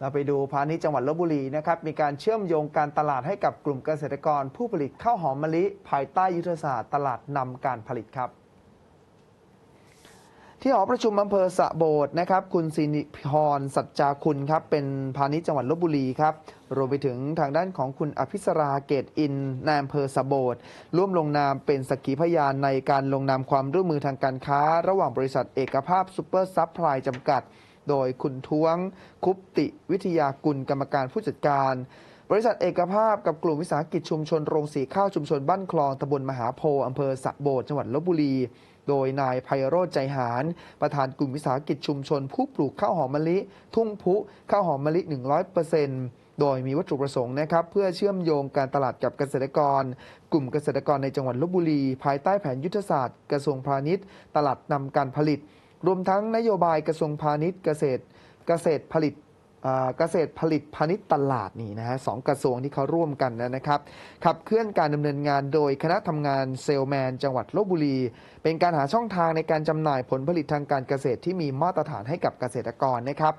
เราไปดูพาณิชย์จังหวัดลบบุรีนะครับ มีการเชื่อมโยงการตลาดให้กับกลุ่มเกษตรกร ผู้ผลิตข้าวหอมมะลิ ภายใต้ยุทธศาสตร์ตลาดนำการผลิตครับ ที่หอประชุมอำเภอสะโบดนะครับ คุณสินิพรสัจจาคุณครับ เป็นพาณิชย์จังหวัดลบบุรีครับ รวมไปถึงทางด้านของคุณอภิสราเกตอินนายอำเภอสะโบดร่วมลงนามเป็นสักขีพยานในการลงนามความร่วมมือทางการค้า ระหว่างบริษัทเอกภาพซูเปอร์ซัพพลายจำกัด โดยคุณท้วงคุปติวิทยากุลกรรมการผู้จัดการ บริษัทเอกภาพกับกลุ่มวิสาหกิจชุมชนโรงสีข้าวชุมชนบ้านคลองตำบลมหาโพอำเภอสะโบดจังหวัดลบบุรี โดยนายไพโรจน์ใจหาร ประธานกลุ่มวิสาหกิจชุมชน ผู้ปลูกข้าวหอมมะลิ ทุ่งพุข้าวหอมมะลิ 100%โดยมีวัตถุประสงค์นะครับเพื่อเชื่อมโยงการตลาดกับเกษตรกร กลุ่มเกษตรกรในจังหวัดลบบุรี ภายใต้แผนยุทธศาสตร์ กระทรวงพาณิชย์ ตลาดนำการผลิต รวมทั้งนโยบายกระทรวงพาณิชย์เกษตรเกษตรผลิตเกษตรผลิตพาณิชย์ตลาดนี่นะฮะสองกระทรวงที่เขาร่วมกันนะครับ ขับเคลื่อนการดำเนินงานโดยคณะทำงานเซลแมน จังหวัดลบบุรี เป็นการหาช่องทางในการจำหน่ายผลผลิตทางการเกษตรที่มีมาตรฐานให้กับเกษตรกรนะครับ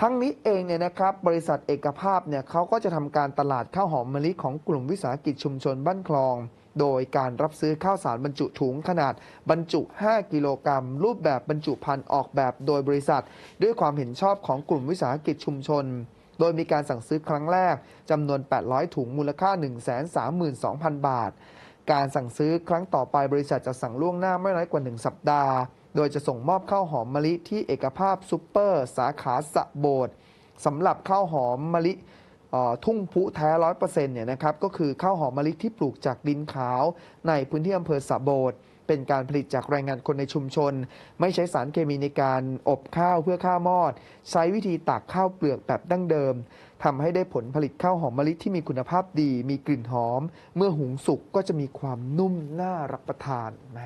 ทั้งนี้เองเนี่ยนะครับบริษัทเอกภาพเนี่ยเขาก็จะทำการตลาดข้าวหอมมะลิของกลุ่มวิสาหกิจชุมชนบ้านคลอง โดยการรับซื้อข้าวสารบรรจุถุงขนาดบรรจุ 5 กิโลกรัม รูปแบบบรรจุภัณฑ์ออกแบบโดยบริษัท ด้วยความเห็นชอบของกลุ่มวิสาหกิจชุมชน โดยมีการสั่งซื้อครั้งแรกจำนวน 800 ถุงมูลค่า 132,000 บาท การสั่งซื้อครั้งต่อไปบริษัทจะสั่งล่วงหน้าไม่น้อยกว่า 1 สัปดาห์ โดยจะส่งมอบข้าวหอมมะลิที่เอกภาพซูเปอร์ สาขาสะโบดสำหรับข้าวหอมมะลิ ทุ่งพุแท้ร้อยเปอร์เซ็นต์เนี่ยนะครับก็คือข้าวหอมมะลิที่ปลูกจากดินขาว ในพื้นที่อำเภอสะโบดเป็นการผลิตจากแรงงานคนในชุมชน ไม่ใช้สารเคมีในการอบข้าวเพื่อข้าวมอด ใช้วิธีตากข้าวเปลือกแบบดั้งเดิมทำให้ได้ผลผลิตข้าวหอมมะลิที่มีคุณภาพดี มีกลิ่นหอม เมื่อหุงสุกก็จะมีความนุ่มน่ารับประทานแหม